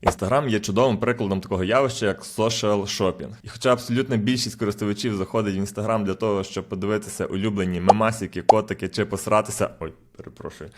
Інстаграм є чудовим прикладом такого явища, як social shopping. І хоча абсолютна більшість користувачів заходить в інстаграм для того, щоб подивитися улюблені мемасики, котики чи посратися. Ой, перепрошую.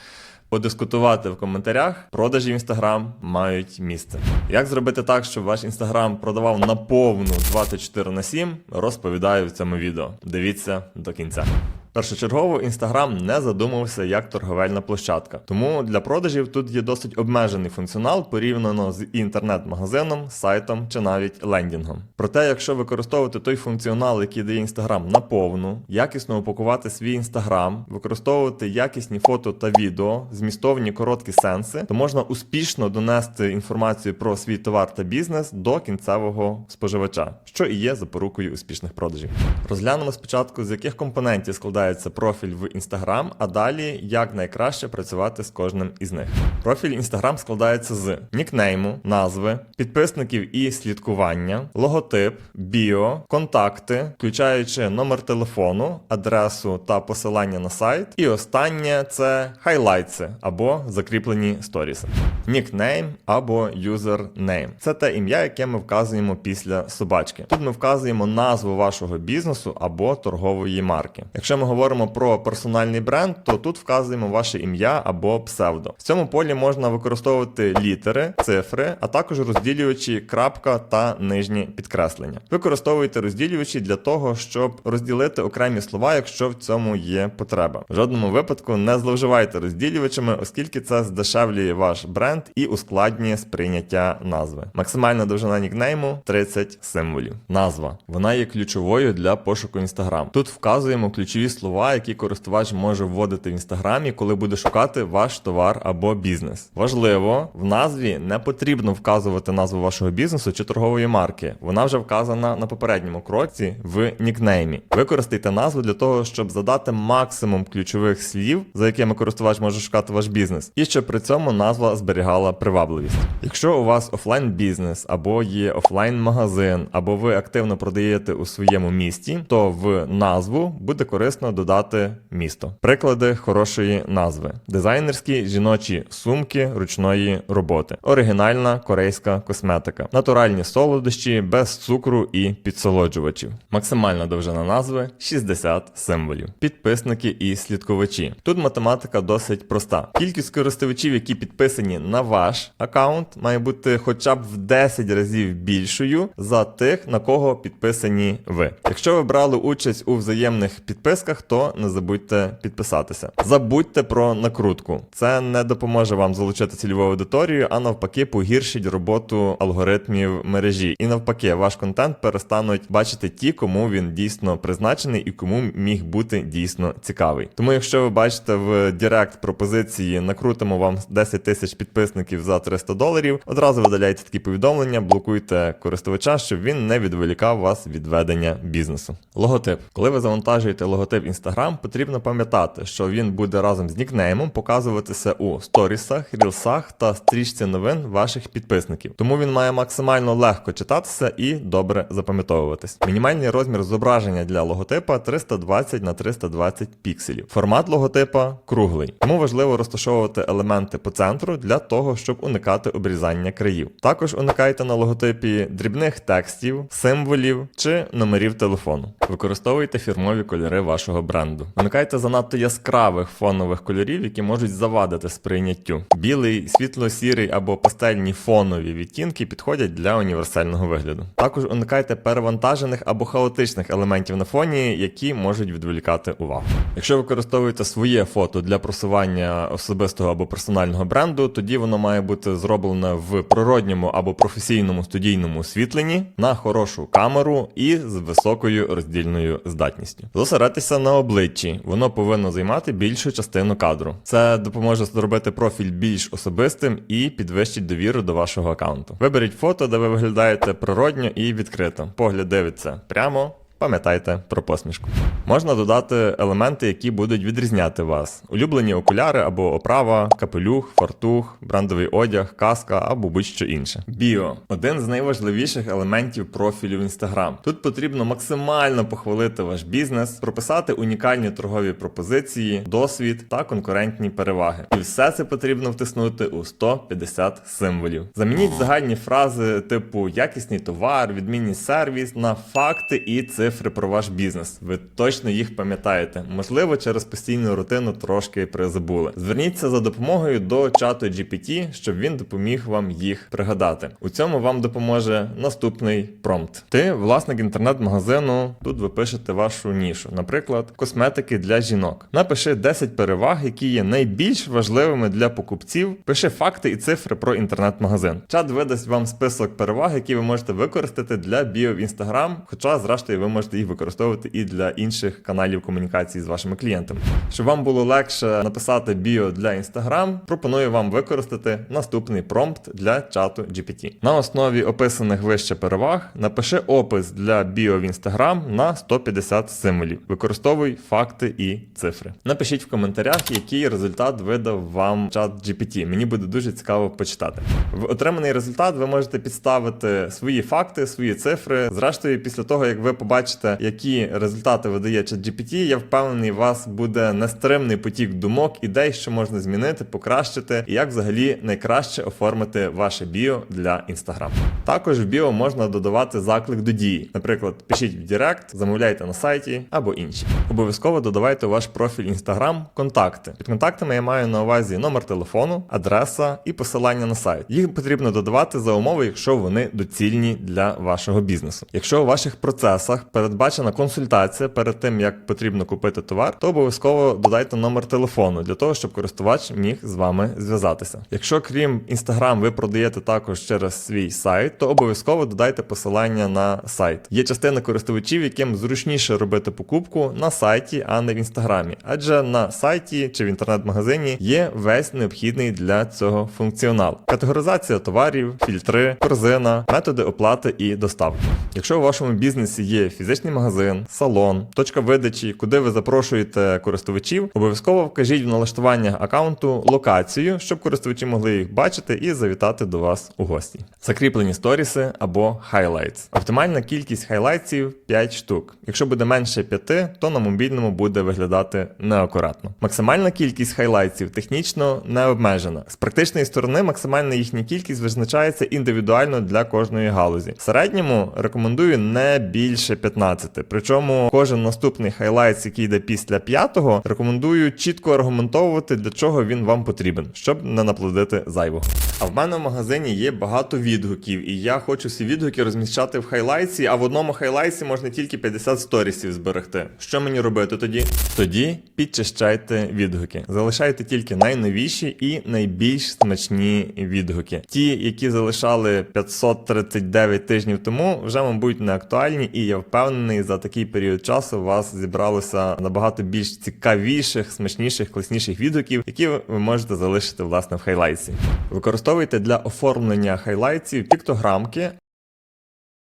Подискутувати в коментарях, продажі в інстаграм мають місце. Як зробити так, щоб ваш інстаграм продавав на повну 24 на 7, розповідаю в цьому відео. Дивіться до кінця. Першочергово Інстаграм не задумався як торговельна площадка, тому для продажів тут є досить обмежений функціонал порівняно з інтернет-магазином, сайтом чи навіть лендінгом. Проте, якщо використовувати той функціонал, який дає Інстаграм наповну, якісно упакувати свій інстаграм, використовувати якісні фото та відео, змістовні короткі сенси, то можна успішно донести інформацію про свій товар та бізнес до кінцевого споживача, що і є запорукою успішних продажів. Розглянемо спочатку, з яких компонентів складається профіль в Instagram, а далі як найкраще працювати з кожним із них. Профіль Instagram складається з нікнейму, назви, підписників і слідкування, логотип, біо, контакти, включаючи номер телефону, адресу та посилання на сайт. І останнє це хайлайтси або закріплені сторіси. Нікнейм або юзернейм. Це те ім'я, яке ми вказуємо після собачки. Тут ми вказуємо назву вашого бізнесу або торгової марки. Якщо ми говоримо про персональний бренд, то тут вказуємо ваше ім'я або псевдо. В цьому полі можна використовувати літери, цифри, а також розділювачі крапка та нижні підкреслення. Використовуйте розділювачі для того, щоб розділити окремі слова, якщо в цьому є потреба. В жодному випадку не зловживайте розділювачами, оскільки це здешевлює ваш бренд і ускладнює сприйняття назви. Максимальна довжина нікнейму 30 символів. Назва вона є ключовою для пошуку Instagram. Тут вказуємо ключові слова, які користувач може вводити в інстаграмі, коли буде шукати ваш товар або бізнес. Важливо, в назві не потрібно вказувати назву вашого бізнесу чи торгової марки. Вона вже вказана на попередньому кроці в нікнеймі. Використайте назву для того, щоб задати максимум ключових слів, за якими користувач може шукати ваш бізнес, і щоб при цьому назва зберігала привабливість. Якщо у вас офлайн бізнес або є офлайн магазин, або ви активно продаєте у своєму місті, то в назву буде корисно додати місто. Приклади хорошої назви: дизайнерські жіночі сумки ручної роботи, оригінальна корейська косметика, натуральні солодощі без цукру і підсолоджувачів. Максимальна довжина назви 60 символів. Підписники і слідковачі. Тут математика досить проста. Кількість користувачів, які підписані на ваш аккаунт, має бути хоча б в 10 разів більшою за тих, на кого підписані ви. Якщо ви брали участь у взаємних підписках, то не забудьте підписатися. Забудьте про накрутку. Це не допоможе вам залучити цільову аудиторію, а навпаки, погіршить роботу алгоритмів мережі. І навпаки, ваш контент перестануть бачити ті, кому він дійсно призначений і кому міг бути дійсно цікавий. Тому, якщо ви бачите в Директ пропозиції накрутимо вам 10 тисяч підписників за 300 доларів, одразу видаляйте такі повідомлення, блокуйте користувача, щоб він не відволікав вас від ведення бізнесу. Логотип, коли ви завантажуєте логотип Instagram, потрібно пам'ятати, що він буде разом з нікнеймом показуватися у сторісах, рілсах та стрічці новин ваших підписників. Тому він має максимально легко читатися і добре запам'ятовуватись. Мінімальний розмір зображення для логотипа 320 на 320 пікселів. Формат логотипа круглий. Тому важливо розташовувати елементи по центру для того, щоб уникати обрізання країв. Також уникайте на логотипі дрібних текстів, символів чи номерів телефону. Використовуйте фірмові кольори вашого бренду. Уникайте занадто яскравих фонових кольорів, які можуть завадити сприйняттю. Білий, світло-сірий або пастельні фонові відтінки підходять для універсального вигляду. Також уникайте перевантажених або хаотичних елементів на фоні, які можуть відволікати увагу. Якщо використовуєте своє фото для просування особистого або персонального бренду, тоді воно має бути зроблене в природньому або професійному студійному освітленні на хорошу камеру і з високою роздільною здатністю. Зосередьтеся на обличчі, воно повинно займати більшу частину кадру. Це допоможе зробити профіль більш особистим і підвищить довіру до вашого аккаунту. Виберіть фото, де ви виглядаєте природньо і відкрито. Погляд дивиться прямо. Пам'ятайте про посмішку. Можна додати елементи, які будуть відрізняти вас: улюблені окуляри або оправа, капелюх, фартух, брендовий одяг, каска або будь-що інше. Біо один з найважливіших елементів профілю в Instagram. Тут потрібно максимально похвалити ваш бізнес, прописати унікальні торгові пропозиції, досвід та конкурентні переваги. І все це потрібно втиснути у 150 символів. Замініть загальні фрази типу якісний товар, відмінний сервіс на факти і цифри про ваш бізнес. Ви точно їх пам'ятаєте. Можливо, через постійну рутину трошки призабули. Зверніться за допомогою до чату GPT, щоб він допоміг вам їх пригадати. У цьому вам допоможе наступний промпт. Ти власник інтернет-магазину. Тут ви пишете вашу нішу, наприклад, косметики для жінок. Напиши 10 переваг, які є найбільш важливими для покупців. Пиши факти і цифри про інтернет-магазин. Чат видасть вам список переваг, які ви можете використати для біо в Instagram, хоча, зрештою, ви можете їх використовувати і для інших каналів комунікації з вашими клієнтами. Щоб вам було легше написати біо для Instagram, пропоную вам використати наступний промпт для чату GPT. На основі описаних вище переваг напиши опис для біо в Instagram на 150 символів. Використовуй факти і цифри. Напишіть в коментарях, який результат видав вам чат GPT. Мені буде дуже цікаво почитати. В отриманий результат ви можете підставити свої факти, свої цифри. Зрештою, після того як ви побачите, які результати видає чат GPT, я впевнений, у вас буде нестримний потік думок, ідей, що можна змінити, покращити, і як взагалі найкраще оформити ваше біо для Instagram. Також в біо можна додавати заклик до дії. Наприклад, пишіть в Директ, замовляйте на сайті або інші. Обов'язково додавайте у ваш профіль Instagram контакти. Під контактами я маю на увазі номер телефону, адреса і посилання на сайт. Їх потрібно додавати за умови, якщо вони доцільні для вашого бізнесу. Якщо у ваших процесах передбачена консультація перед тим, як потрібно купити товар, то обов'язково додайте номер телефону для того, щоб користувач міг з вами зв'язатися. Якщо крім Instagram ви продаєте також через свій сайт, то обов'язково додайте посилання на сайт. Є частина користувачів, яким зручніше робити покупку на сайті, а не в інстаграмі, адже на сайті чи в інтернет-магазині є весь необхідний для цього функціонал: категоризація товарів, фільтри, корзина, методи оплати і доставки. Якщо у вашому бізнесі є фізичний магазин, салон, точка видачі, куди ви запрошуєте користувачів, обов'язково вкажіть в налаштуваннях аккаунту локацію, щоб користувачі могли їх бачити і завітати до вас у гості. Закріплені сторіси або highlights. Оптимальна кількість хайлайтсів 5 штук. Якщо буде менше 5, то на мобільному буде виглядати неакуратно. Максимальна кількість хайлайтсів технічно не обмежена. З практичної сторони максимальна їхня кількість визначається індивідуально для кожної галузі. В середньому рекомендую не більше 15. Причому кожен наступний хайлайт, який йде після п'ятого, рекомендую чітко аргументовувати, для чого він вам потрібен, щоб не наплодити зайвого. А в мене в магазині є багато відгуків, і я хочу всі відгуки розміщати в хайлайці, а в одному хайлайці можна тільки 50 сторісів зберегти. Що мені робити тоді? Тоді підчищайте відгуки. Залишайте тільки найновіші і найбільш смачні відгуки. Ті, які залишали 539 тижнів тому, вже, мабуть, не актуальні, і я впевнений, за такий період часу у вас зібралося набагато більш цікавіших, смачніших, класніших відгуків, які ви можете залишити власне в хайлайці. Використовуйте для оформлення хайлайтів піктограмки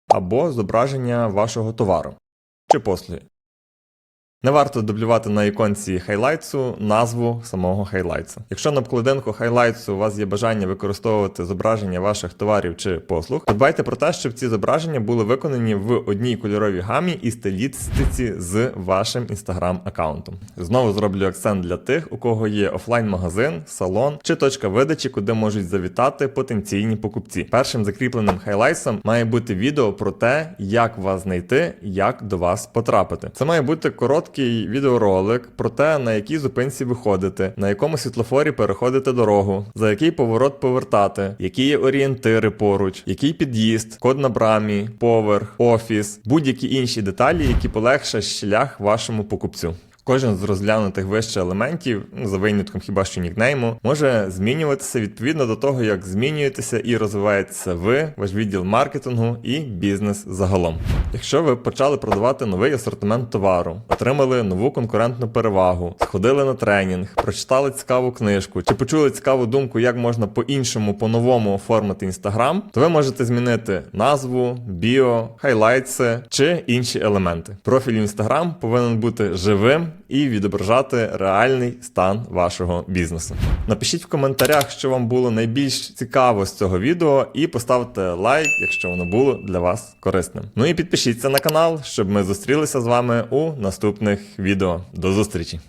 або зображення вашого товару чи послуги. Не варто дублювати на іконці хайлайтсу назву самого хайлайтсу. Якщо на обкладинку хайлайтсу у вас є бажання використовувати зображення ваших товарів чи послуг, подбайте про те, щоб ці зображення були виконані в одній кольоровій гамі і стилістиці з вашим інстаграм аккаунтом. Знову зроблю акцент для тих, у кого є офлайн-магазин, салон чи точка видачі, куди можуть завітати потенційні покупці. Першим закріпленим хайлайтсом має бути відео про те, як вас знайти, як до вас потрапити. Це має бути короткий відеоролик про те, на якій зупинці виходите, на якому світлофорі переходити дорогу, за який поворот повертати, які є орієнтири поруч, який під'їзд, код на брамі, поверх, офіс, будь-які інші деталі, які полегшать шлях вашому покупцю. Кожен з розглянутих вище елементів, ну, за винятком хіба що нікнейму, може змінюватися відповідно до того, як змінюєтеся і розвиваєтеся ви, ваш відділ маркетингу і бізнес загалом. Якщо ви почали продавати новий асортимент товару, отримали нову конкурентну перевагу, сходили на тренінг, прочитали цікаву книжку чи почули цікаву думку, як можна по-іншому, по-новому оформити інстаграм, то ви можете змінити назву, біо, хайлайтси чи інші елементи. Профіль інстаграм повинен бути живим і відображати реальний стан вашого бізнесу. Напишіть в коментарях, що вам було найбільш цікаво з цього відео, і поставте лайк, якщо воно було для вас корисним. Ну і підпишіться на канал, щоб ми зустрілися з вами у наступних відео. До зустрічі!